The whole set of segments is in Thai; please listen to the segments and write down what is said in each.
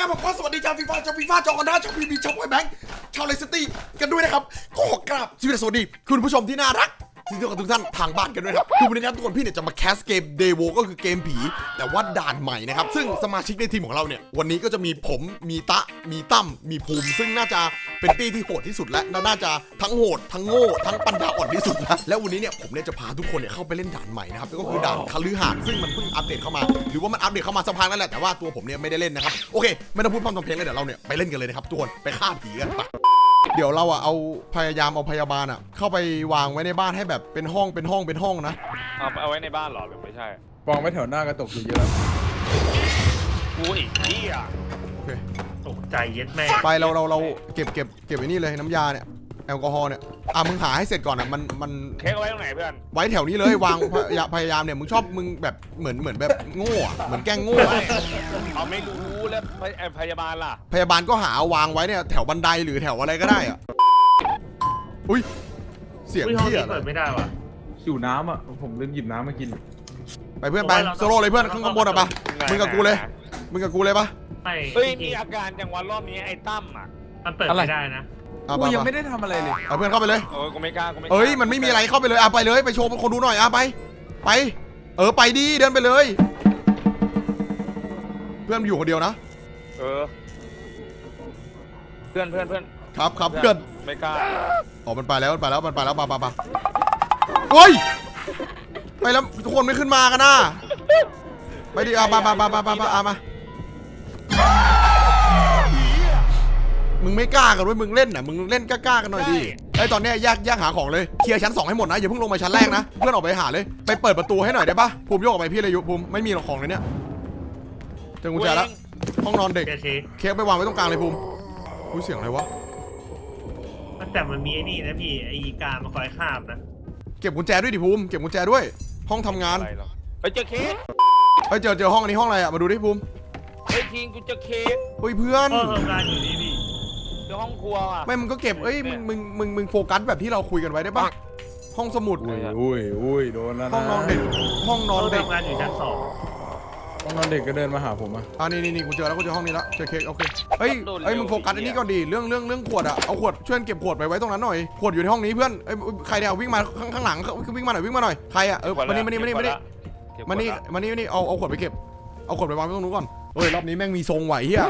ครับผมก็สวัสดีชาวฟีฟ่าชาวฟีฟ่าชาวคอนด้าชาวพีบีชาวไวแบงค์ชาวเลสตี้กันด้วยนะครับ ขอกราบสวัสดีคุณผู้ชมที่น่ารัก ที่ทุกคนทุกท่านทางบ้านกันด้วยครับคือวันนี้นะทุกคนพี่เนี่ยจะมาแคสเกมเดโวก็คือเกมผี แต่ว่าด่านใหม่นะครับ ซึ่งสมาชิกในทีมของเราเนี่ย วันนี้ก็จะมีผมมีตะ มีตั้มมีภูมิ ซึ่งน่าจะเป็นตี้ที่โหดที่สุดและน่าจะทั้งโหด ทั้งโง่ ทั้งปัญญาอ่อนที่สุดนะแล้ววันนี้เนี่ยผมเนี่ยจะพาทุกคนเนี่ยเข้าไปเล่นด่านใหม่นะครับก็คือด่านคฤหาสน์ซึ่งมันเพิ่งอัปเดตเข้ามา หรือว่ามันอัปเดตเข้ามาสักพักแล้วแหละแต่ว่าตัวผมเนี่ยไม่ได้เล่นนะครับโอเคไม่ต้องพูดพร่ำทำเพลงเลยเดี๋ยวเราเนี่ยไปเล่นกันเลยนะครับทุกคนไปฆ่าผีกันไป เดี๋ยวเราอะเอาพยายามเอาพยาบาลอะเข้าไปวางไว้ในบ้านให้แบบเป็นห้องเป็นห้องเป็นห้องนะ เอาเอาไว้ในบ้านเหรอหรือไม่ใช่วางไว้แถวหน้ากระจกเยอะกูอีกที่อะโอเค ตกใจเย็ดแม่ไปเราเราเราเก็บเก็บเก็บไอ้นี่เลยน้ำยาเนี่ยแอลกอฮอล์เนี่ยอะมึงหาให้เสร็จก่อนอะมันมันเค้กเอาไว้ตรงไหนเพื่อนไว้แถวนี้เลยวางพยาพยายามเนี่ยมึงชอบมึงแบบเหมือนเหมือนแบบโง่อะเหมือนแกล้งโง่อะไม่เอาไม่รู้แล้วพยพยาบาลล่ะ พยาบาลก็หาวางไว้เนี่ยแถวบันไดหรือแถวอะไรก็ได้อะอุ้ยเสียงอุ้ยห้องเที่ยนี้เปิดไม่ได้ว่ะๆหิวน้ำอะ ผมลืมหยิบน้ำมากิน ไปเพื่อนไปโอ้ยเราต้องโซโล่เลยเพื่อนข้างบนอะปะมึงกับกูเลย มึงกับกูเลยปะไม่เฮ้ยจริมีงอาการจังหวะรอบนี้ไอ้ตั้มอะ ๆมันเปิดอะไร ไม่ได้นะ อะกูไปยังไปไม่ได้ทำอะไรเลย เอาเพื่อนเข้าไปเลยเออกูไม่กล้ากูไม่กล้าเอ้ยมันไม่มีอะไรเข้าไปเลยอะไปเลยไปโชว์คนดูหน่อยอะไป ไป เออไปดีเดินไปเลย เพื่อนอยู่คนเดียวนะเออเพื่อนเพื่อนเพื่อนครับครับเพื่อนไม่กล้าอ๋อมันไปแล้วมันไปแล้วมันไปแล้วปะปะปะโอ้ยไปแล้วทุกคนไม่ขึ้นมากันนะไปดิอะปะปะปะปะปะปะอะมา มึงไม่กล้ากันเว้ยมึงเล่นน่ะมึงเล่นกล้าๆกันหน่อยดิไอ้ยตอนเนี้ยแยกแยกหาของเลยเคลียร์ชั้นสองให้หมดนะอย่าเพิ่งลงมาชั้นแรกนะเพื่อนออกไปหาเลยไปเปิดประตูให้หน่อยได้ปะภูมิโยกออกไปพี่เลยยุภูมิไม่มีหรอกของเลยเนี่ยเจอกุญแจแล้วห้องนอนเด็กเกชีเค้กไปวางไว้ตรงกลางเลยภูมิอุ้ยเสียงอะไรวะแต่มันมีไอ้นี่นะพี่ไอ้อีกามาคอยคาบนะเก็บกุญแจด้วยดิภูมิเก็บกุญแจด้วย ห้องทำงานอะไรหรอไปเจอเค้กเฮ้ยเจอเจอห้องอันนี้ห้องอะไรอะมาดูดิภูมิเฮ้ยทีงกูเจอเค้กเฮ้ยเพื่อนก็ทำงานอยู่นี่พี่ เจอห้องครัวอะ ไม่มึงก็เก็บเอ้ยมึงมึงมึงมึงโฟกัสแบบที่เราคุยกันไว้ได้ปะห้องสมุด อุ้ยอุ้ยอุ้ยโดนแล้วนะห้องนอนเด็ก ห้องนก็อนเด็กทำงานอยู่ชั้นสองห้องนอนเด็กก็เดินมาหาผมอะอ่านี่นี่นี่กูเจอแล้วกูเจอห้องนี้แล้วเจอเค้กโอเคเฮ้ยเฮ้ยมึงโฟกัสอันนี้ก่อนดิเรื่องเรื่องเรื่องขวดอะเอาขวดช่วยเก็บขวดไปไว้ตรงนั้นหน่อยขวดอยู่ในห้องนี้เพื่อนเอ้ยใครเนี่ยวิ่งมาข้างข้างหลังวิ่งมาหน่อยวิ่งมาหน่อยใครอะเออมานี่มานี่มานี่มานี่เก็บมานี่ขวดละมานี่มานี่เอาเอาขวดไปเก็บเอาขวดไปวางไว้ตรงนู้นก่อนเฮ้ยรอบนี้แม่งมีทรงไหวเฮีย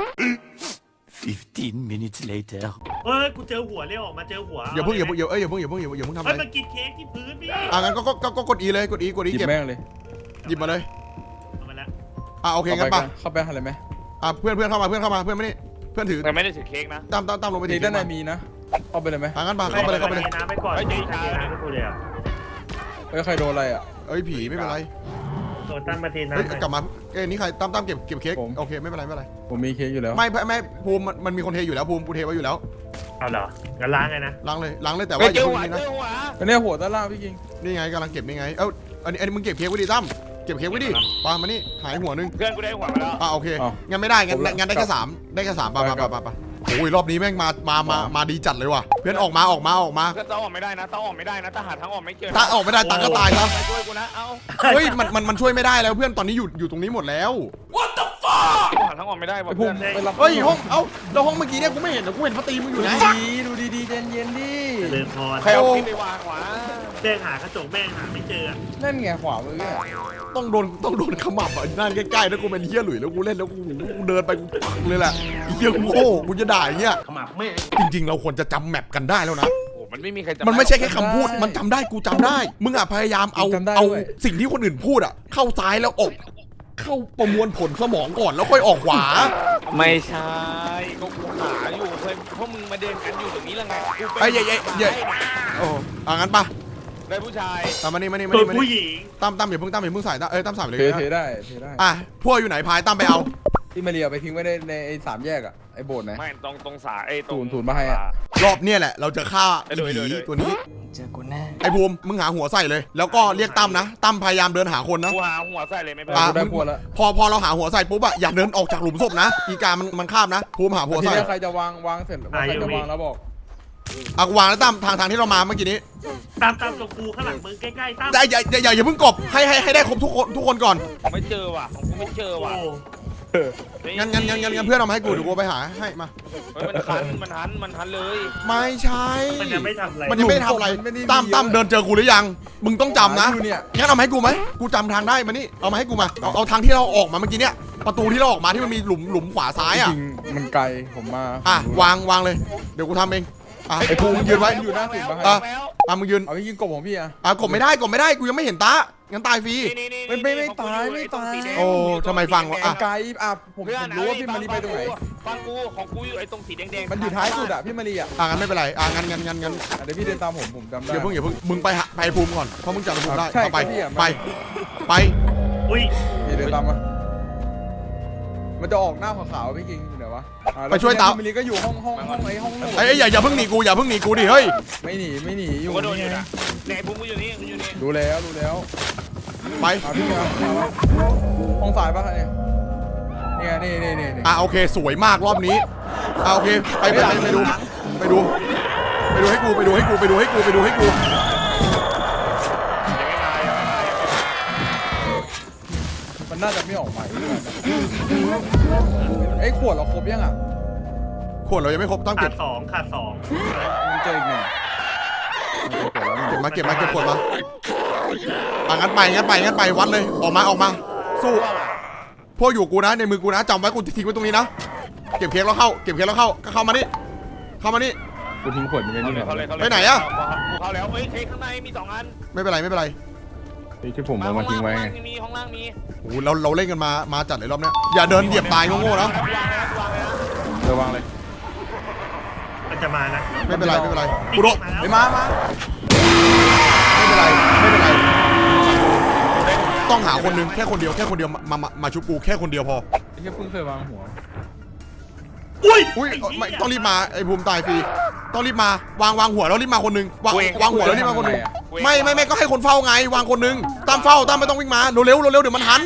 15 minutes later. เฮ้ยกูเจอหัวเรียกออกมาเจอหัวอย่าเพิ่งอย่าเพิ่งอย่าเอ้ยอย่าเพิ่งอย่าเพิ่งอย่าเพิ่งอย่าเพิ่งทำอะเฮ้ยไรมันกินเค้กที่พื้นพี่อะงั้นก็ก็ก็ก็กดอีเลยกดอีกดอีหยิบเก็บแม่งเลยหยิบมาเลยเอามาแล้วอะโอเคเข้างั้ไปนกัปะนเข้าไปอะไรไหมอะเพื่อนเพื่อนเข้ามาเพื่อนเข้ามาเพื่อนไม่นี่เพื่อนถือแต่ไม่ได้ถือเค้กนะ ตามตามตามลงไปทีถือด้านในมีนะ เข้าไปเลยไหมอะงั้นปะเข้าไปเลยเข้าไปเลยทน้ำไปก่อนไม่ใช่น้ำไปกูเลยอะเอ้ยใครโดนอะไรอะเอ้ยผีไม่เป็นไร โดนตั้งมาเทเฮ้ยน้ำกลับมาเอ้ยนี่ใครตามตามเก็บเก็บเค้กโอเคไม่เป็นไรไม่เป็นไรผมมีเค้กอยู่แล้ว ไม่ไม่ไม่ภูมิมันมันมีคนเทอยู่แล้วภูมิกูเทไว้อยู่แล้วเอาเหรองั้นล้างไงนะล้างเลยล้างเลยแต่เฮ้ว่ายอเจย่าอเพิ่หังวนี่เจนะอหัวอันเนี้ยหัวด้านล่างพี่กิงนี่ไงกำลังเก็บนี่ไงเอ้าอันนี้อันนี้มึงเก็บเค้กไว้ดิตั้มเก็บเค้กไว้ดิปามานี่หายหัวนึงเพื่อนกูได้หัวมาแล้ว อะโอเคงั้นไม่ได้งั้นงั้นได้แค่สามได้แค่สามปะปะปะปะปะ โอ้ยรอบนี้แม่งมามามามาดีจัดเลยว่ะ เพื่อนออกมาออกมาออกมาก็ต้องออกไม่ได้นะต้องออกไม่ได้นะถ้าหาทางออกไม่เจอถ้าออกไม่ได้ตังค์ก็ตายครับมาช่วยกูนะเอ้าเฮ้ยมันมันมันช่วยไม่ได้แล้วเพื่อนตอนนี้อยู่อยู่ตรงนี้หมดแล้วกูหาทางออกไม่ได้ไอ้ว่ะภูเพื่อมินไปรับเฮ้ยห้องเอ้าแล้วห้องเมื่อกี้เนี่ยกูไม่เห็นนะกูเห็นพระตีมึงอยู่ดูนะดีๆดูดีๆเย็นเย็นๆดิเดินพรใครเอาคลิปไปวางวะแม่งหากระจกแม่งหาไม่เจออะนั่นไงขวามืออะ ต้องโดนต้องโดนขมับอะนั่นใกล้ๆแล้วกูเป็นเฮียหลุยแล้วกูเล่นแล้วกูกูเดินไปกูปังเลยแหละไอ้เฮียโง่กูจะด่าอย่างเงี้ยขมับแม่งจริง ๆ เราควรจะจำแมปกันได้แล้วนะ โอ้มันไม่มีใครจำมันไม่ใช่แค่คำพูด มันจำได้กูจำได้ มึงอะพยายามเอาเอาสิ่งที่คนอื่นพูดอะ เข้าซ้ายแล้วออกเข้าประมวลผลสมองก่อนแล้วค่อยออกขวา ไม่ใช่ก็กูหาอยู่เพื่อนพวกมึงมาเดินกันอยู่ตรงนี้แล้วไงกูเป็นไอ้ยเย่เย่เย่โอ้อะงั้นปะ ได้ผู้ชายตามมานี่มานี่มาตัวนี่มาผู้นี่หญิงตั้มตั้มอย่าเพิ่งตั้มอย่าเพิ่งใส่ตั้มเอ้ยตั้มใส่ไปเลยเทนะเทได้เทได้อะพวกอยู่ไหนพายตั้มไปเอา ที่มาเรียไปทิ้งไว้ในในไอ้สามแยกอะไอ้โบสถ์ไหน ไม่ตรงตรงสายไอ้ตรง ศูนย์ศูนย์มาให้อะ รอบเนี่ยแหละ เราจะฆ่าเอ้ยเดี๋ยวผีเดี๋ยวเดี๋ยวตัวนี้ เจอกูแน่ ไอ้ภูมิมึงหาหัวใส่เลย แล้วก็เรียกตั้มนะตั้มพยายามเดินหาคนนะ กูหาหัวใส่เลยไม่เอเป็นออะกูได้พวกแล้วพอพอเราหาหัวใส่ปุ๊บอะอย่าเดินออกจากหลุมศพนะ อีกามันมันข้ามนะภูมิหาหัวทีใส่เนี้ยใครจะวางวางเสร็จใครจะวางแล้วบอก อะวางแล้วตั้มทางทางที่เรามาเมื่อกี้นี้ตามตามตรงกูข้างหลังมึงใกล้ๆตามอย่าอย่าอย่าอย่าอย่าเพิ่งกบให้ให้ให้ได้ครบทุกคนทุกคนก่อนไม่เจอว่ะของกูไม่เจอโอ้ว่ะงั้นงั้นงั้นงั้นงั้นเพื่อนเอามาให้กูเดี๋ยวกูเอาไปหาให้มา เฮ้ยมันหันมันหันมันหันเลยไม่ใช่มันยังไม่ทำอะไรมันยังไม่ได้ทำอะไรมันไม่ได้มีตั้มเยอะตั้มเดินเจอกูหรือยังมึงต้องจำนะหาอยู่เนี่ย งั้นเอามาให้กูไหมกูจำทางได้มานี่เอามาให้กูมาเอาเอาทางที่เราออกมาเมื่อกี้เนี่ยประตูที่เราออกมาที่มันมีหลุมหลุมขวาซ้ายอะจริงๆมันไกลผมมาอะวางวางเลยเดี๋ยวกูทำเอง อะไอ้ภูมิยืนไว้ อยู่หน้าสุดปะอะแล้วอะมึงยืนเอาพี่ยิงกบของพี่อะอะกดไม่ได้กดไม่ได้กูยังไม่เห็นตางั้นตายฟรี นี่นี่ไม่ไม่ไม่ตายไม่ตายโอ้ทำไมฟังวะอะ ไกลอะผมเพื่อผนมรู้ว่าพี่มารีไปตรงไหน ฟังกูของกูอยู่ไอ้ตรงสีแดงๆมันอยู่ท้ายสุดอะพี่มารีอะอะงั้นไม่เป็นไรอะงั้นงั้นงั้นงั้นอะเดี๋ยวพี่เดินตามผมผมจำได้ อย่าเพิ่งอย่าเพิ่งมึงไปหาไปภูมิก่อนเพราะมึงจำภูมิได้ใช่เอาไปก็พี่อะ ไปไปอุ้ยพี่เดินตามมา มันจะออกหน้าขาวๆพี่กิงอยู่ไหนวะอะแล้ไปช่วยตาม พี่มารีก็อยู่ห้องห้องห้องไอ้ห้องไอ้ยอย่าอย่าเพิ่งหนีกูอย่าเพิ่งหนีกูดิเฮ้ยไม่หนีไม่หนีอกูยู่ก็โดนอยู่นี่ไงนะไหนบุ้งกูอยู่นี่กูอยู่นี่รู้แล้วรู้แล้วไปเอาพี่มาเอาวะห้องซ้ายปะเนี่ยเนี่ยนี่นี่นี่นี่อะโอเคสวยมากรอบนี้อะโอเคไปไปไปไปดูไปดู ไปดูให้กูไปดูให้กูไปดูให้กูไปดูให้กู นน่าจะไม่ออกใหม่ไอ้ยขวดเราครบยังอะขวดเรายังไม่ครบต้องขาเก็ดบสองขาดสองมันเจออีกหนึ่งเก็บมาเก็บมาเก็บขวดมาอะงั้นไปงั้นไปงั้นไปวัดเลยออกมาออกมา สู้พวกอยู่กูนะในมือกูนะจำไว้กูทิ้งไว้ตรงนี้นะเก็บเค้กแล้วเข้าเก็บเค้กแล้วเข้าก็เข้ามานี่เข้ามานี่ กูทิ้งขวดอยู่ในนี่เขาเลยเขาเลยไปไหนอะ กูเข้าแล้วเฮ้ยเค้กข้างในมีสองอันไม่เป็นไรไม่เป็นไร ที่ผมเอามาทิ้งไว้ไงห้อล่างมีห้องล่างมีโอ้โหเราเราเล่นกันมามาจัดเลยรอบเนี้ยอย่าเดินเหยียบตายโง่ๆนะวางเลยนะวางเลยนะระวังเลยมันจะมานะไม่เป็นไรไม่เป็นไรกูโดนไปมามาไม่เป็นไรไม่เป็นไร ต้องหาคนหนึงแค่คนเดียวแค่คนเดียวมามามามาชุบกูแค่คนเดียวพอ ไอ้แค่เพิ่งเคยวางหัวอุ้ยอุ้ยเอ่อไม่ต้องรีบมาไอ้ภูมิตายฟรีต้องรีบมาวางวางหัวแล้วรีบมาคนหนึงวางวางหัวแล้วรีบมาคนหนึง ไม่ไม่ไม่ก็ให้คนเฝ้าไง วางคนหนึงตามเฝ้าตามไม่ต้องวิ่งมาเร็วเร็วเร็วเดี๋ยวมันหัน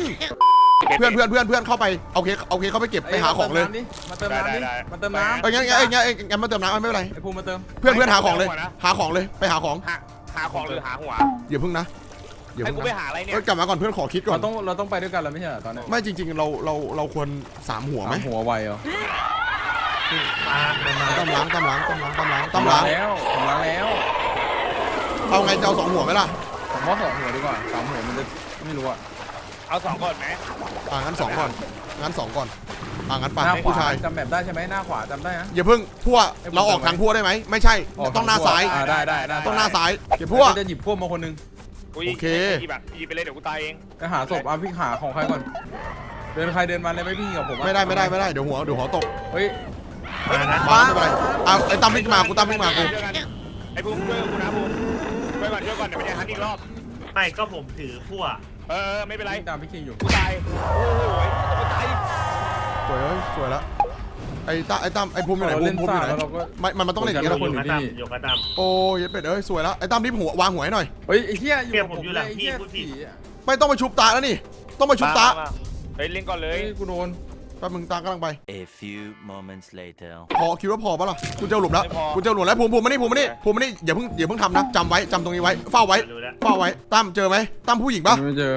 เพื่อนเพื่อนเพื่อนเพื่อนเข้าไปเอาเคเอาเคเข้าไปเก็บไปหาของเลยมาเติมน้ำดิมาเติมน้ำเอ้ยงั้นงั้นงั้นงั้นงั้นมาเติมน้ำไม่เป็นไรไอ้ภูมิมาเติมเพื่อนเพื่อนหาของเลย หาของเลยไปหาของหาหาของหรือหาหัวอย่าพึ่งนะอย่าให้พึ่งกูไปนะหาอะไรเนี่ยเอ้ยกลับมาก่อนเพื่อนขอคิดก่อเรานต้องเราต้องไปด้วยกันแล้วไม่ใช่เหรอตอนนี้ไม่จริง ๆ เราเราเราควรสามหัวไหมหัวไวเหรอมามันมาต้มล้างต้มล้างต้มล้างต้มล้างต้มล้างแล้วผมล้างแล้ว เอาไงจะเอาสองหัวไหมล่ะผมว่าสองหัวดีกว่าสามหัวมันจะไม่รู้อะเอาสองก่อนไหมอ่างั้นสองก่อนงั้นสองก่อนอ่างั้นไปหน้าขผู้วาชาย จำแบบได้ใช่ไหมหน้าขวาจำได้นะ อย่าเพิ่งพั่วเราออกทางพั่วได้ไหมไม่ใช่ต้องหน้าซ้ายอ่าได้ได้ได้ต้องหน้าซ้ายเก็บพั่ว จะหยิบพวกมาคนนึงกูโอเคหยิบแบบหยิบไปเลยเดี๋ยวกูตายเองไปหาศพเอาพี่หาของใครก่อน เดินใครเดินมาเลยไม่พี่กับผมไม่ได้ไม่ได้ไม่ได้เดี๋ยวหัวเดี๋ยวหัวตกเฮ้ยมานะมาไม่เป็นไรเอาไอ้ตั้มวิ่งมากูตั้มวิ่งมากูไอ้ภูมิช่วยกูนะภูมิ ช่วยก่อนช่วยก่อนเดี๋ยวมันจะหันอีกรอบ ไม่ก็ผมถือพั่วเออไม่เป็นไรตามพี่คิงอยู่กูตายโอ้โหกูตายสวยเอ้ยสวยแล้วไอ้ตั้มไอ้ตั้มไอ้ภูมิอยู่ไหนเราภูเล่มินภูมิอซ่ายู่ไหนแล้วเราก็ไม่มันมันต้องเล่นอย่างคนี้นแล้วละอยู่กระดำอยู่กระดโอ้ยเป็ดเอ้ยสวยแล้วไอ้ตั้มรีบหัววางหัวให้หน่อยเฮ้ยไอ้เหี้ยอยู่เรียกกับผมอยู่เลหลังไอ้พี่เหี้ยพูดผิดผีอะไม่ต้องมาชุบตาแล้วนี่ต้องมาชุบตามาเฮ้ยเล่นก่อนเลเฮ้ยยกูโดน แป๊บมึงตากำลังไป A few moments later. พอคิดว่าพอปะล่ะกูเจอหลุมแล้วกูเจอหลุมแล้วภูมิภูมิมานี่ภูมิมานี่ภูมิมานี่อย่าเพิ่งอย่าเพิ่งทำนะจำไว้จำตรงนี้ไว้เฝ้าไว้ำรู้แล้วเฝ้าไว้ตั้มเจอไหมตั้มผู้หญิงปะไม่เจอ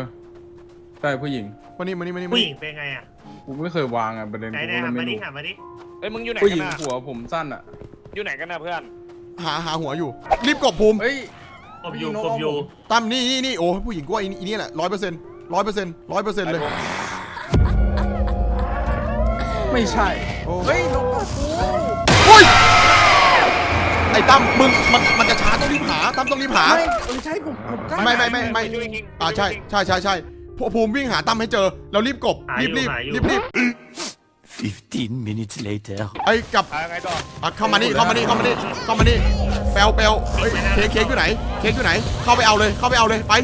ใช่ผู้หญิง มานี่มานี่มานี่ผู้มาหนี่ญิงเป็นไงอะกูไม่เคยวางอะประเด็นไหนกูไหนก็หันไม่มาดิรู้หันมาดิเฮ้ยมึงอยู่ไหนผู้หกัญินงน่ะหัวผมสั้นอะอยู่ไหนกันน่ะเพื่อนหาหาหัวอยู่รีบกบภูมิเฮ้ย ผมอยู่ผู้หญิงผมอยู่น้องตั้มนี่นี่นี่โอ้ผู้หญิงกูว่าอีนี่อีนี่แหละร้อยเปอร์เซ็นต์ร้อยเปอร์เซ็นต์ร้อยเปอร์เซ็นต์เลย ไม่ใช่โอ้เฮ้ยน้องกูโอ้ยไอ้ตั้มมึงมันมันจะช้าต้องรีบหาตั้มต้องรีบหา ไม่ไม่ใช่ผมผมกล้าไม่ไม่ไม่ไม่อ่าใช่ใช่ใช่ใช่พวกภูมิวิ่งหาตั้มให้เจอแล้วรีบกบรีบรีบรีบรีบ15 minutes later. ไอ้กลับอะไงต่ออะเข้ามานี่เข้ามานี่เข้ามานี่เข้ามานี่แปลวแปลวเฮ้ยเค้กเค้กอยู่ไหน เค้กอยู่ไหน เข้าไปเอาเลยเข้าไปเอาเลยไป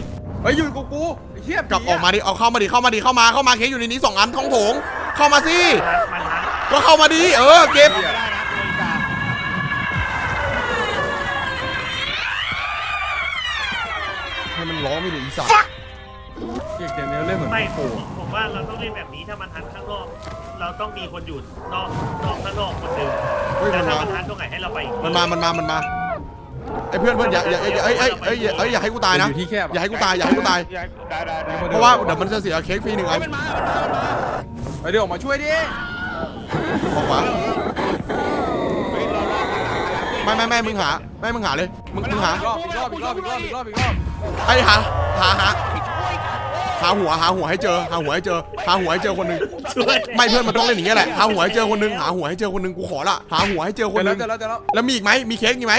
เฮ้ยอยู่กับกูไอ้เหี้ยกลับออกมาดิเอาเข้ามาดิเข้ามาดิเข้ามาเข้ามาเค้กอยู่ในนี้สองอันท้องโถง เข้ามาสิทันมันทันก็เข้ามาดิเออ เก็บไม่ได้นะกูมีกาให้มันร้องไม่เลยอีสัตว์เกมเกมนี้เล่นเหมือนไม่ผกูมผมว่าเราต้องเล่นแบบนี้ถ้ามันทันข้างนอก เราต้องมีคนอยู่นอกนอกข้างนอกคนหนึ่งเฮ้ยแล้มัวนถ้ามา มันทันตรงไหนให้เราไปอีกมันมา มันมา มันมา ไอ้เพื่อนเพื่อนอย่าอย่าอย่าเอ้ยเอ้ยเอ้ยอย่าเอ้ยอย่าให้กูตายนะ อยู่ที่แคบอย่าให้กูตาย อย่าให้กูตาย ได้ได้ได้เพราะว่าเดี๋ยวมันจะเสียเค้กฟรีหนึ่งเฮ้อัยน มันมามันมามันมาไปเดี๋ยวออกมาช่วยดิออกขวาเฮ้ยเราลากกันหลังกันหลังไม่ไม่ไม่มึงหาไม่มึงหาเลยมึงมึงหาอีกรอบอีกรอบอีกรอบอีกรอบอีกรอบอีกรอบไอ้หาหาหาหาหัวหาหัวให้เจอ หาหัวให้เจอ หาหัวให้เจอคนหนึงช่วยไม่เพื่อนมันต้องเล่นอย่างเงี้ยแหละหาหัวให้เจอคนหนึงหาหัวให้เจอคนหนึงกูขอละหาหัวให้เจอคนเจอหแล้นึวงเจอแล้วเจอแล้วแล้วมีอีกไหมมีเค้กอีกไหม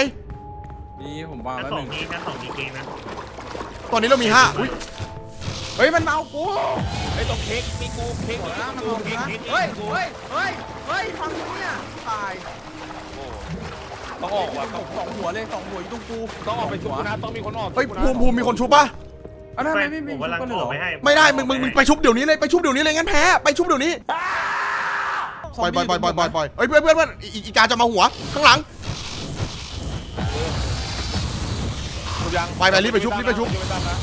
นี่ผมวางชั้นแล้วสหองนึ่งมีชั้นสองมีเกงนะตอนนี้เรามีห้าอุ๊ย เฮ้ยมันมาเอากูไอ้ตรงเค้กมีกูเค้กหัวมีนะมันกูเอากูเค้กนะเค้กเฮ้ยกูเฮ้ยเฮ้ยเฮ้ยฟังกูเนี่ยตายต้องออกว่ะสองสองหัวเลยสองหัวอยู่ตรงกูต้องออกไปชุบกูนะต้องมีคนออกเฮ้ยภูมิภูมิมีคนชุบปะอันนั้นไม่ไม่ไม่ผมมีกำลังคนเหโผรล่อไปให้ไม่ได้มึงมึงมึงไปชุบเดี๋ยวนี้เลยไปชุบเดี๋ยวนี้เลยงั้นแพ้ไปชุบเดี๋ยวนี้ปล่อยปล่อยปล่อยปล่อยปล่อยปล่อยเฮ้ยเพื่อนเพื่อนเพื่อนอีอีกาจะมาหัวข้างหลังชุบยังไปไปรีบไปชุบรีบไปชุบยังม่ตามนะ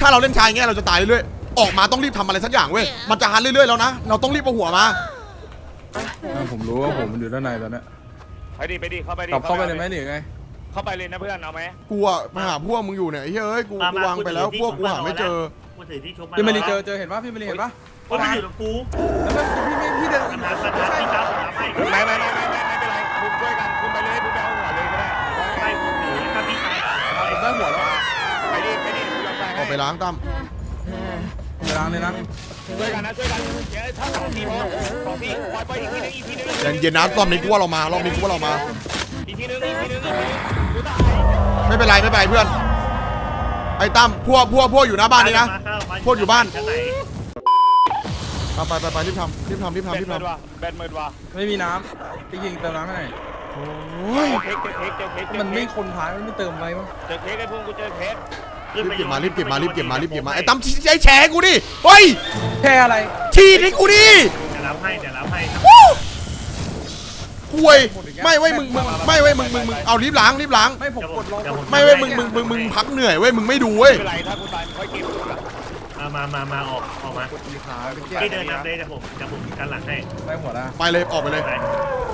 ถ้าเราเล่นชายอย่างเงี้ยเราจะตายเรื่อยๆออกมาต้องรีบทำอะไรสักอย่างเว้ยมันจะหันเรื่อยๆแล้วนะเราต้องรีบเอาหัวมาผมรู้ว่าผมมันอยู่ด้านในตอนนี้ไปดิไปดิเข้าไปดิกลับเข้าไปเลยไหมหรือไงเข้าไปเลยนะเพื่อนเอาไหมกูอะมาหาพวกมึงอยู่เนี่ยไอ้เฮ้ยเอ้ยกูกูวางไปแล้วพวกกูหาไม่เจอ กูถือที่ชุบมาพี่มารีเจอเจอเห็นปะพี่มารีเห็นปะก็มันอยู่ตรงกูแล้วมันพี่พี่พี่เดินปัญหาปัญหาที่ตามผมรับให้ไม่ไม่ไม่ไม่ไม่ไม่เป็นไร ไปล้างตั้มไปล้างเลยนะช่วยกันนะช่วยกันเดี๋ยวถ้าสองทีพอสองทีปล่อยไปอีกทีนึงอีกทีนึงเย็นเย็นนะรอบนี้กูว่าเรามารอบนี้กูว่าเรามา อีกทีนึงอีกทีนึงอีกทีนึงดูตายไม่เป็นไรไม่เป็นไรเพื่อน ไอ้ตั้มพวกพวกพวกอยู่หน้าบ้านนี่นะพวกอยู่บ้านชั้นไหนเอาไปไปไปรีบทำรีบทำรีบแบทำนรีบเมิดทำว่ะแบนเมิดว่ะไม่มีน้ำพี่ยิงเติมน้ำให้หน่อยโอ้ยเค้กเค้กเค้กเค้กมันไม่คนท้ายมันไม่เติมอะไรวะเจอเค้กไอ้พวกกูเจอเค้ก รีบเก็บมารีบเก็บมารีบเก็บมารีบเก็บมาไอ้ตั้มใจแฉกูดิเฮ้ยแค่อะไรทีให้กูดิเดี๋ยวรับให้เดี๋ยวรับให้ห่วยไม่เว้ยมึงมึงไม่เว้ยมึงมึงมึงเอารีบล้างรีบล้างไม่ผมกดลงกดไม่เว้ยมึงมึงมึงมึงพักเหนื่อยเว้ยมึงไม่ดูเว้ยไม่เป็นไรถ้ากูตายค่อยเก็บมามามามาออกออกมากดตีขาเป็นแก้พี่เดินนำเลยเดี๋ยวผมเดี๋ยวผมกันหลังให้ได้หัวแล้วไปเลยออกไปเลยไป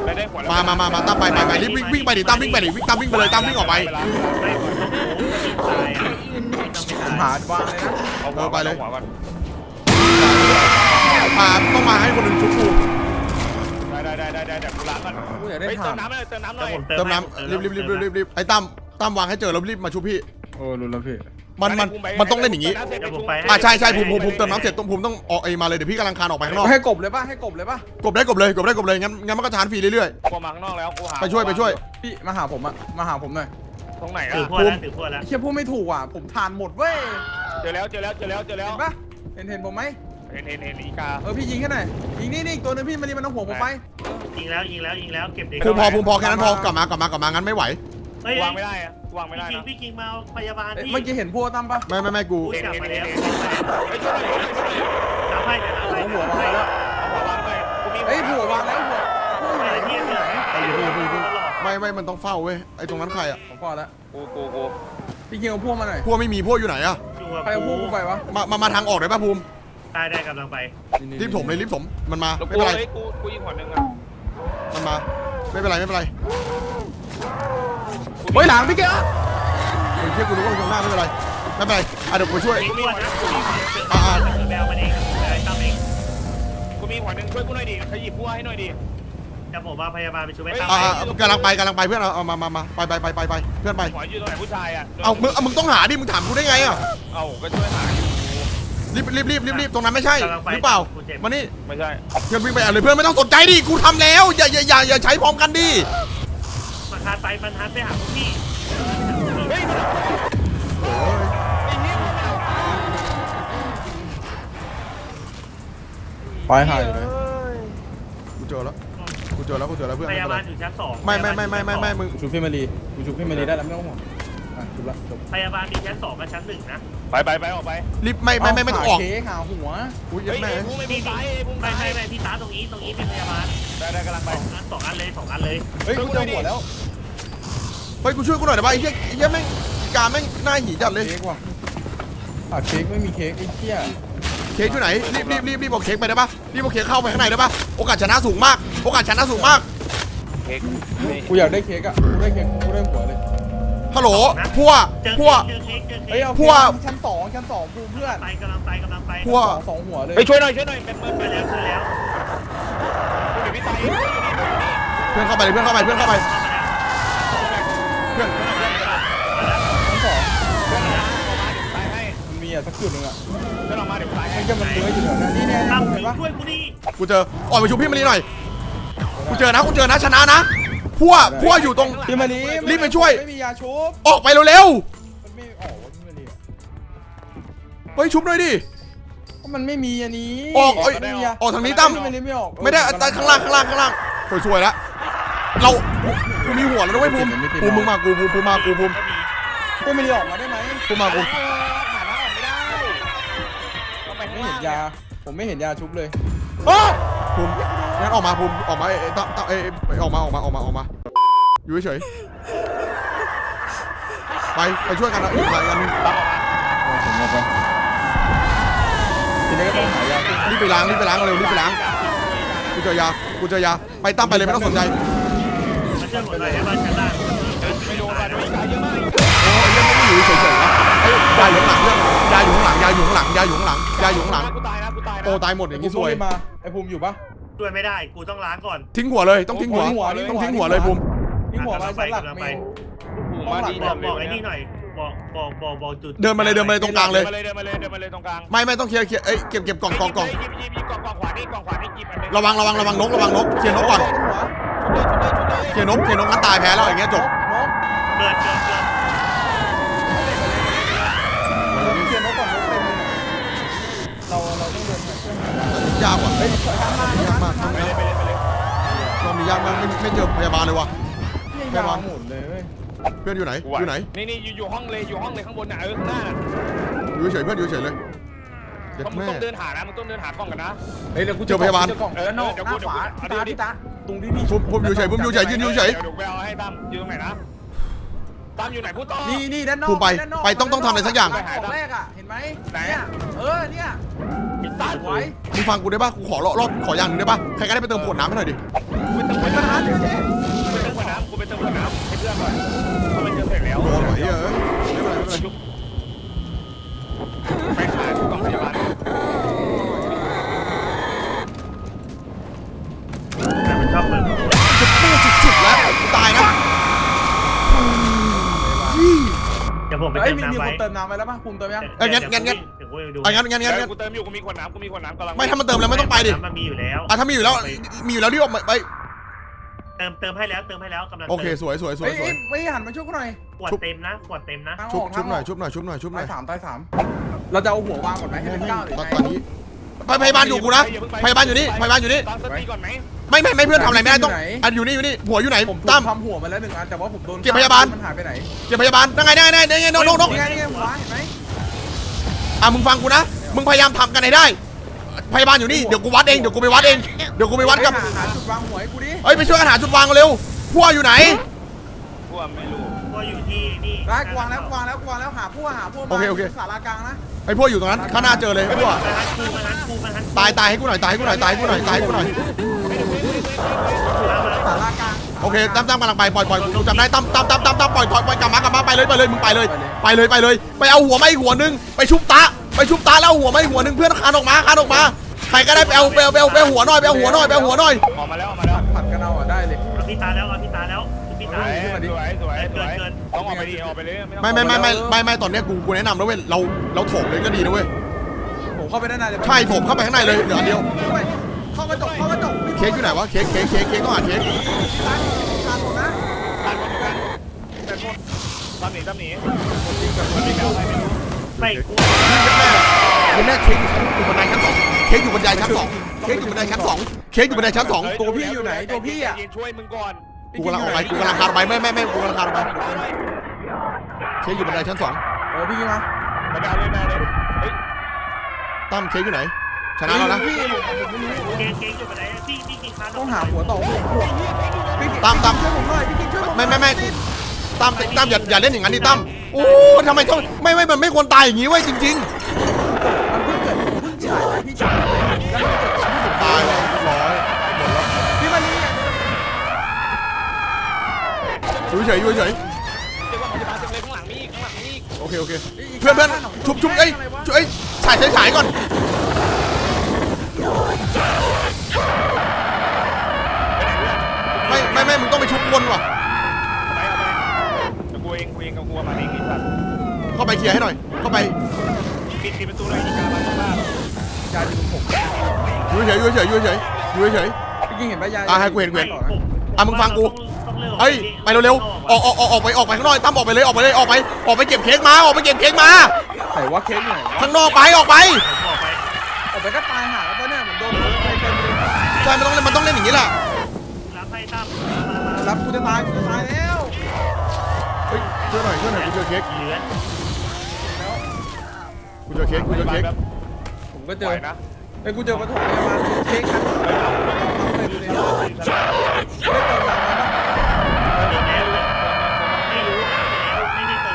ไม่ได้หัวมามามามาตั้มไปไปไปรีบวิ่งวิ่งไปดิตั้มวิ่งไปดิวิ่งตั้มวิ่งไปเลยตั้มวิ่งออกไปไม่ผม ต้องโค้งจะมีตายอะไม่ต้องไม่ตายผมหาวางเลยนะเอาหัวก่อนเอาหัวก่อนมาต้องมาให้คนหนึ่งชุบกูได้ได้ได้ได้ได้กูล้างก่อนกูอยากได้เฮ้ยเติถ่ามนน้ำหน่อยเติมน้ำหน่เดี๋อยยวผมเติมเติมน้ำรีบรีบรีบรีบรีบรีบไอ้ตั้มตั้มวางให้เจอแล้วรีบมาชุบพี่โอ้รู้แล้วพี่มันมันมันต้องเล่นอย่างนี้เดี๋ยวผมไปอ่าใช่ใช่ผมผมผมเติมน้ำเสร็จต้องผมต้องออกไอมาเลยเดี๋ยวพี่กำลังคานออกไปข้างนอกให้กบเลยป่ะให้กบเลยป่ะกบได้กบเลยกบได้กบเลยงั้นงั้นมันก็ทานฟรีเรื่อยกูมาข้างนอกแล้วกูหาๆไปช่วยไปช่วยพี่มาหาผมอะมาหาผมหน่อย ตรงไหนถืออะพวกแล้วถือพวกแล้วเชี่ยพูดไม่ถูกอะ ผมทานหมดเว้ย เจอแล้วเจอแล้วเจอแล้วเจอแล้เห็วนปะเห็นเห็นผมไหมเห็นเห็นเห็นอีกา เออพี่ยิงแค่ไหนยิงนี่นี่อีกตัวหนึงพี่มารีมันเอาหัวผมไป ยิงแล้วยิงแล้วยิงแล้วเก็บเด็กภูมิพอภูมิพอแค่นั้นพอกลับมากลับมากลับมางั้นไม่ไหว เฮ้ยวางไม่ได้อะวางไม่ได้พี่คิงนะพี่คิงมาพยาบาลเอ้ยที่เมื่อกี้เห็นพวกตั้มปะไม่ไม่ไม่กู กูจับมาแล้วเฮ้ยช่วยหน่อยช่วยหน่อยรับให้เดี๋ยวรับให้หัววางแล้วเอาหัววางไปกูมีเฮ้ยหัววางแล้วหัวหัว ไอ้ที่เหลือ ไอ้เหี้ยพี่พี่พี่ ไม่ไม่มันต้องเฝ้าเว้ยไอ้ตรงนั้นใครอะผมพอแล้วกูกูกูพี่ยิงเอาพวกมาหน่อยพวกไม่มีพวกอยู่ไหนอะอยู่กับใครเอาพวกกูกูไปวะมามามาทางออกได้ป่ะภูมิได้ได้กำลังไปรีบถมเลยรีบถมมันมาแล้วไม่กูเป็นไรเฮ้ยกูกูยิงหัวหนึ่งอะมันมาไม่เป็นไรไม่เป็นไรเฮ้ยหลังพี่เก๋เฮ้ยเชี่ยกูรู้ว่าอยู่ข้างหน้าไม่เป็นไรไม่เป็นไรอะเดี๋ยวกูไปช่วยยิงด่วนนะกูยิงด่วนเจอแบลมันเองแบลตั้มเองกูมีหัวหนึ่งช่วยกูหน่อยดิขยิบพวกให้หน่อยดิ เดี๋ยวผมมาพยาบาลไปช่วยตั้มอ่าอ่ากำลังไปกำลังไปเพื่อนเอาเอามามามาไปไปไปไปไปเพื่อนไปหัวอยู่ตรงไหนผู้ชายอะเอามึงเอามึงต้องหาดิมึงถามกูได้ไงอะเอาก็ช่วยหาอยู่รีบรีบรีบรีบรีบตรงนั้นไม่ใช่หรือเปล่ามานี่ไม่ใช่เพื่อนวิ่งไปเอาเลยเพื่อนไม่ต้องสนใจดิกูทำแล้วอย่าอย่าอย่าอย่าใช้พร้อมกันดิมันทานไปมันทานไปหาพวกพี่เฮ้ยไอ้เหี้ยไปหายอยู่เลยกูเจอแล้ว กูเจอแล้วกูเจอแล้วเพื่อนพไม่ยาเป็นบาไรลอยู่ชั้นสองไม่ไม่ไม่ไม่ไม่ไม่มึงกูชูพี่มารีกูชูพี่มารีได้แล้วไม่ต้องห่วงอะชูละจบพยาบาลมีชั้นสองกับชั้นหนึ่งนะไปไปไปออกไปรีบไม่ไม่ไม่ไม่ต้องออกเาขาเค้กหาหัวอุ้ยเฮ้ยแม่ไอ้พุ่งไม่พุ่งซ้ายไอ้พุ่งไม่ซ้ายไม่ไม่พี่ตาตรงนี้ตรงนี้เป็นพยาบาลได้ได้กำลังสไปองอันสองอันเลยสองอันเลยเฮ้ยกูเจอหัวแล้วเฮ้ยกูช่วยกูหน่อยได้ป่ะไอ้เหี้ยไอ้เหี้ยแม่งการแม่งหน้าหีจัดเลยเค้กว่ะขาดเค้กไม่มีเค้กไอ้เหี้ยเค้กอยู่ไหนรีบรีบรีบรีบเอาเค้กไปได้ป่ะรีบเอาเค้กเข้าไปข้างในได้ป่ะโอกาสชนะสูงมาก โอกาสชนะสูงมาก เค้กนี่กูอยากได้เค้กอะกูได้เค้กกูได้หัวเลยฮัลโหลพัวเจอพัว เจอเค้กเจอเฮ้เค้ยกเอาพวก ชั้นสองชั้นสองกูเพื่อนไปกำลังไปกำลังไปพัว สองสองหัวเลย เฮ้ยช่วยหน่อยช่วยหน่อยเป็นเมินไปแล้วคือแล้วไเพื่อนเข้าไปเลยเพื่อนเข้าไปเพื่อนเข้าไปเพื่อนทั้งสองตายให้มันมีอะสักจุดหนึงอะเดินออกมาเดี๋ยวตายให้ไอ้เจ้ามันเลื้อยอยู่แถวนั้นนี่เนี่ยตั้มเห็นปะช่วยกูดิกูเจออ่อนไปชูพี่มารีหน่อยกู เจอนะกูเจอนะชนะนะพัวพัวอยู่ตรง พี่มาลีรีบไปช่วย ไม่มียาชุบออกไปเร็วมันไม่ออกวะพี่มาลีอะๆเฮ้ยชุบหน่อยดิ ก็มันไม่มีอันนี้ออกเอ้ยไม่มีะออกทางนี้ตั้ม พี่มาลีไม่ออกไม่ได้แต่ข้างล่างข้างล่างข้างล่างสวยๆแล้วเรากูมีหัวแล้วนะเว้ยภูมิภูมิมึงมากูภูมิภูมิมากูภูมิก็มีพี่มาลีออกมาได้ไหมภูมิมากูหาทางออกไม่ได้ต้องไปข้างไม่ล่าเห็งนยา ผมไม่เห็นยาชุบเลย ภูมิ งั้นออกมาภูมิออกมาเอ้ยเอ้ยตั้มตั้มเอ้ยออกมาออกมาออกมาออกมา อยู่เฉยๆไปไปช่วยกันนะอีกหลายอันหนึงผมมาไปทีนี้ก็ต้องหายารีบไปล้างรีบไปล้างเร็วรีบไปล้างกูเจอยากูเจอยาไปตั้มไปเลยไม่ต้องสนใจมาช่วยผมหน่อยได้ป่ะชั้นล่างไม่โดนว่ะโดนอีกตาเยอะมากโอ้ยยังไม่อยู่เฉยๆวะไอ้ยยาอยู่ข้างหลังเพื่อนยาอยู่ข้างหลังยาอยู่ข้างหลังยาอยู่ข้างหลังยาอยู่ข้างหลังกูตายนะกูตายนะโตตายหมดอย่างนี้ซวย ไอ้ภูมิมาไอ้ภูมิอยู่ปะ ช่วยไม่ได้ กูต้องล้างก่อน ทิ้งหัวเลยต้องทิ้งหัวทิ้งหัวต้องทิ้งหัวเลยภูมินี่หัวมาชั้นหลักกำลังเมไปนผมมาดีบอกบอกไอ้นี่หน่อย บอกบอกบอกบอกจุดเดินมาเลยเดินมาเลยตรงกลางเลยเดินมาเลย เดินมาเลยเดินมาเลยตรงกลางไม่ไม่ต้องเคลียร์เคลียร์เอ้ยเก็บเก็บกล่องกล่องกล่องหยิบหยิบหยิบกล่องกล่องขวานี่กล่องขวานี่หยิบอันหนึงระวังระวังระวังนกระวังนกเคลียร์นกก่อนชุบเลยชุบเลยชุบเลยเคลียร์นกเคลียร์นกงั้นตายแพ้แล้วอย่างเงี้ยจบ นก เกิดเกิดเกิด ยากว่ะเฮ้ยทางมายากมากไปเลยไปเลยไปเลยรอบนี้ยากมากไม่ไม่เจอพยาบาลเลยว่ะยาวหมุนเลยเว้ยเพื่อนอยู่ไหนอยู่ไหนนี่นี่อยู่อยู่ห้องเลยอยู่ห้องเลยข้างบนน่ะเออข้างหน้าน่ะอยู่เฉยๆเพื่อนอยู่เฉยๆเลยเด็ดมึงแม่ ต้องเดินหานะมึงต้องเดินหากล้องกันนะเฮ้ยเดี๋ยวกูเจอพยาบาล เจอกล่องเออด้านนอกเดี๋ยวหกูน้าขวาเดี๋ยวกูตาที่ตาตรงที่พี่ภูมิภูมิอยู่เฉยภูมิอยู่เฉยยืนอยู่เฉยเดี๋ยวไปเอาให้ตั้มอยู่ตรงไหนนะตั้มอยู่ไหนพูดต่อ นี่นี่ด้านนอกภูมิไปด้านนกไปต้องต้องทำอะไรสักอย่างทางออกแรกอะเห็นไหมไหน เนี่ยเออเนี่ย ไอ้สัตว์ไว้มึงฟังกูได้ป่ะกูขอรอรอดขออย่างหนึ่งได้ป่ะใครก็ได้ไปเติมขวดน้ำให้หน่อยดิกูไปเติมขวดน้ำกูไปเติมขวดน้ำกูไปเติมขวดน้ำให้เพื่อนหน่อยเขาไปเจอเสร็จแล้วโดนหน่อยเอ้ยไม่เป็นไรไม่เป็นไรไปขายกล่องพยาบาลแต่มันชอบมึง ผมไปเฮ้เติยมมีมีน้ำคไว้นเติมน้ำไปแล้วป่ะภูมิเติมยังเอ้ยงั้นงั้นงั้น เดี๋ยวกูไปดูอะงั้นงั้นงั้นงั้น กูเติมอยู่กูมีขวดน้ำกูมีขวดน้ำกำลังไม่ถ้ามันเติมแล้วไม่ต้องไปดิน้ำมันมีอยู่แล้ว อะถ้ามีอยู่แล้วมีอยู่แล้วรีบออกมาไปเติมเติมให้แล้วเติมให้แล้วกำลังโอเคติมสวยสวยสวเฮ้ยยสวยเอ้ยไม่หันมาช่วยกูหน่อยขวดเต็มนะขวดเต็มนะ ทางอชุบ อกชุบหน่อยทางกชุบหน่อย ชุบหน่อย ชุบหน่อยตายสามตายสามเราจะเอาหัววางก่อนไหมให้เป็นเก้าหรือตอนไง ตอนนี้ ไปพยาบาลอยู่กูนะพยาบาลอยู่นี่พยาบาลอยู่นี่ตั้งสติก่อนไหมไม่ไม่ไม่เพื่อนทำอะไรไม่ได้ต้องอันอยู่นี่อยู่นี่หัวอยู่ไหนผมตั้มทำหัวมาแล้วหนึ่งอันแต่ว่าผมโดนเก็บพยาบาลมันหายไปไหนเก็บพยาบาลนั่งไงนั่งไงนั่งไงนกนกนกนี่ไงนี่ไงหัวเห็นไหมอะมึงฟังกูนะมึงพยายามทำกันให้ได้พยาบาลอยู่นี่เดี๋ยวกูวัดเองเดี๋ยวกูไปวัดเองเดี๋ยวกูไปวัดกับหาหาจุดวางหัวให้กูดิเอ้ยไปช่วยกันหาจุดวางเร็วพัวอยู่ไหนกู ว่าไม่รู้ก็อยู่ที่นี่ได้กวางแล้วกวางแล้วกวางแล้วหาพวกหาพวกมาโอเคโอเค สารากลางนะไอ้พวกอยู่ตรงนั้นข้างหน้าเจอเลยไอ้พวกมาฮันคูมาฮันคูมาฮันตายตายให้กูหน่อยตายให้กูหน่อยตายให้กูหน่อยตายให้กูหน่อยมามาสารากลางโอเคตั้มตั้มกำลังไปปล่อยปล่อยกูจำได้ตั้มตั้มตั้มตั้มตั้มปล่อยปล่อยปล่อยกลับมากลับมาไปเลยไปเลยมึงไปเลยไปเลยไปเลย ไปเอาหัวมาอีกหัวนึงไปชุบตาไปชุบตาแล้วเอาหัวมาอีกหัวนึงเพื่อนคานออกมาคานออกมาใครก็ได้ไปเอาไปเอาไปเอาไปเอาหัวหน่อยไปเอาหัวหน่อยไปเอาหัวหน่อย ออกมาแล้วออกมาแล้วผัดกันเอาอะได้เลย เอาพี่ตาแล้วเอาพี่ตาแล้ว สตาวยสวยสวยสวยเกินต้องออกไปดิออกไปเลยต้องไม่ไม่ไม่ไม่ไม่ไม่ตอนเนี้ยกูกูแนะนำนะเว้ยเราเราโถมเลยก็ดีนะเว้ยผมเข้าไปด้านในเลยใช่โถมเข้าไปข้างในเลยเดี๋ยวอันเดียวด้วยเข้ากระจกเข้ากระจกเค้กอยู่ไหนวะเค้กเค้กเค้กเค้กต้องหาเค้กร้านทานหมดนะตัดหมดกันแต่หมดตามหนีตามหนีมันมีแมวอะไรไม่รู้ไม่กูคุณแม่เค้กอยู่บันไดชั้นสองเค้กอยู่บันไดชั้นสองเค้กอยู่บันไดชั้นสองเค้กอยู่บันไดชั้นสองตัวพี่อยู่ไหนตัวพี่อะยืนช่วยมึงก่อน กูกำลังออกไปกูกำลังคานออกไปไม่ไม่ไม่กูกำลังคานออกไปเค้กอยู่บันไดชั้นสองเออพี่มาไปเอาเลยไปเอาเลยเฮ้ยตั้มเค้กอยู่ไหน ชนะแล้วนะพี่ผมผมไม่รู้เก่งเก่งอยู่ไปไหนพี่พี่กินค้าต้องหาหัวต่อหัวหัวพี่กิ๊กตั้มตั้มช่วยผมหน่อยพี่กิ๊กช่วยผมไม่ไม่ไม่ตั้มตั้มอย่าอย่าเล่นอย่างนั้นดิตั้มโอ้ทำไมต้องไม่ไม่มันไม่ควรตายอย่างนี้เว้ยจริงมันเพิ่งเกิดเพิ่งฉายไปพี่จ๋าแล้วมันเกิดความรู้สึกๆตายเลย อยู่เฉยอยู่เฉยเดี๋ยวก่อนพยาบาลเต็มเลยข้างหลังมีอีกข้างหลังมีอีกโอเคโอเคเพื่อนเพื่อนชุบชุบเอ้ยชุบเอ้ยฉายฉายฉายก่อนพไม่มึงต้องไปชุบคนว่ะเอาไปเอาไปเดี๋ยวกูเองกูเองกับกูมาเองไอ้สัตว์เข้าไปเคลียร์ให้หน่อย เข้าไปปิดปิดประตูเลยอีกามาข้างล่างยาอยู่ตรงผมอยู่เฉยอยู่เฉยอยู่เฉยอยู่เฉยพี่กิงเห็นปะยาอะให้กูเห็นกูเห็นต่อผมอะมึงฟังกูต้อง เลือกเฮ้ยไปเร็วๆออกออกออกออกไปออกไปข้างนอกตั้มออกไปเลยออกไปเลยออกไปออกไปเก็บเค้กมาออกไปเก็บเค้กมาไหนว่าเค้กอยู่ไหนวะข้างนอกไปออกไปผมบอกไปออกไปก็ตายหาแล้วปะเนี่ยเหมือนโดนรถไปเต็มเลยใช่มันต้องเล่นมันต้องเล่นอย่างนี้แหละรับให้ตั้มรับกูจะตายกูจะตายแล้วเฮ้ยช่วยหน่อยช่วยหน่อยกูเจอเค้กเหลือกูเจอเค้กกูเจอเค้กแบบผมก็เจปล่ออยนะไอ้กูเจอปฐมพยาบาลเค้กขันเลยดูดิไม่เติมตังค์แล้ว ไม่รู้ไม่รู้ไม่ได้เติ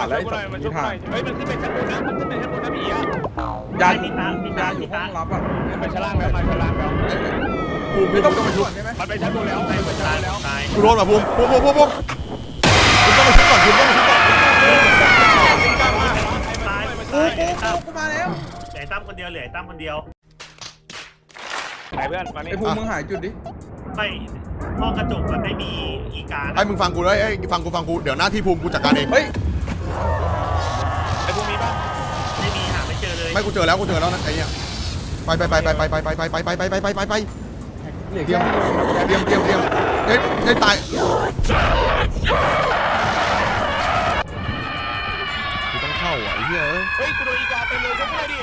ม มันขาดแล้วช่วยไอ้กูหสัน่ตอยว์มันมีช่วยกูหทาน่อยงเฮ้ยมันขึ้นไปชั้นบนนะมันขึ้นไปชั้นบนนะพี่อะยาอยู่ยาอยู่ห้องรับอะไปชั้นล่างแล้วมาชั้นล่างแล้วภูมิไม่ไม่ต้ต้อองงไปไปช่ชุวบยใช่ไหมมันไปชั้นบนแล้วไปชั้นบนตายแล้วตายกูโดนว่ะภูมิภูมิภูมิภูมิภูมิคุณต้องไปชุบก่อนคุณต้องไปชุบก่อนตายกูตายกูตั้มกูมาแล้วเหลือตั้มคนเดียวเหลือตั้มคนเดียวไปเพื่อนมานี่ไอ้ภูมิมึงหายจุดดิไม่ห้องกระจกมันไม่มีอีกาไอ้มึงฟังกูเลยไอ้ฟังกูฟังกูเดี๋ยวหน้าที่ภูมิกูจัดการเองเฮ้ย ไอ้พวกนี้ป่ะไม่มีหาไม่เจอเลยไม่กูเจอแล้วกูเจอแล้วนะไอ้เนี่ยไปไปไปไปไปไปไปไปไปไปไปไปไปไปเหลือเตรีแค่ยมเตรียมเตรียมเตรียมเฮ้ยเฮ้ยตายกูต้องเข้าอะไอ้เหี้ยเอ้ยเฮ้ยกูโดนอีกาเต็มเลยช่วยกูหน่อยดิ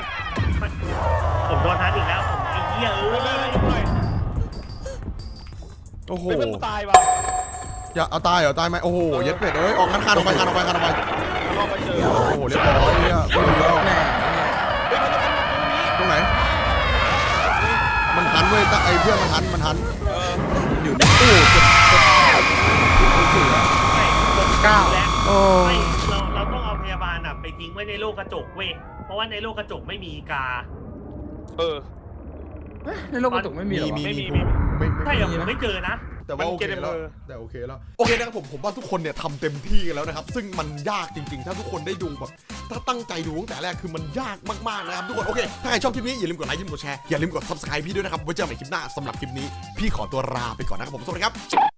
ผมโดนทันอีกแล้วผมไอ้เหี้ยเอ้ช่วยกูหน่อยยช่วยกูหน่อยโอ้โหเฮ้ยเพื่อนกูตายว่ะอย่าเอาตายเหรอตายไหมโอ้โหเย็ดเป็ดเอ้ยออกงั้นคานออกไปคานออกไปคานออกไปลองไปเจอ โอ้โหเรียบร้อยเนี่ยไม่มีแล้วแน่เฮ้ยมันจะเป็นแบบนี้ตรงไหน มันหันเว้ยตะไอ้เพื่อนมันหันมันหันเอออยู่ในตู้เก็บเก็บเก้าและโอ้ไม่เราเราต้องเอาพยาบาลอะไปทิ้งไว้ในโลกกระจกเว้ยเพราะว่าในโลกกระจกไม่มีกา เออ ในโลกกระจกไม่มีหรอมีวะ มีไม่มีมี ไม่ใช่ไม่เหรอผมไม่เจอนะ แต่ว่าโอเคมันเก็บในแล้วมือแต่โอเคแล้วโอเคนะครับผมผมว่าทุกคนเนี่ยทำเต็มที่กันแล้วนะครับ ซึ่งมันยากจริง ๆ ถ้าทุกคนได้ดูแบบถ้าตั้งใจดูตั้งแต่แรกคือมันยากมากๆนะครับทุกคนโอเคถ้าใครชอบคลิปนี้อย่าลืมกดไลค์อย่าลืมกดแชร์อย่าลืมกด subscribe พี่ด้วยนะครับไว้เจอกันใหม่คลิปหน้าสำหรับคลิปนี้ พี่ขอตัวลาไปก่อนนะครับผมสวัสดีครับ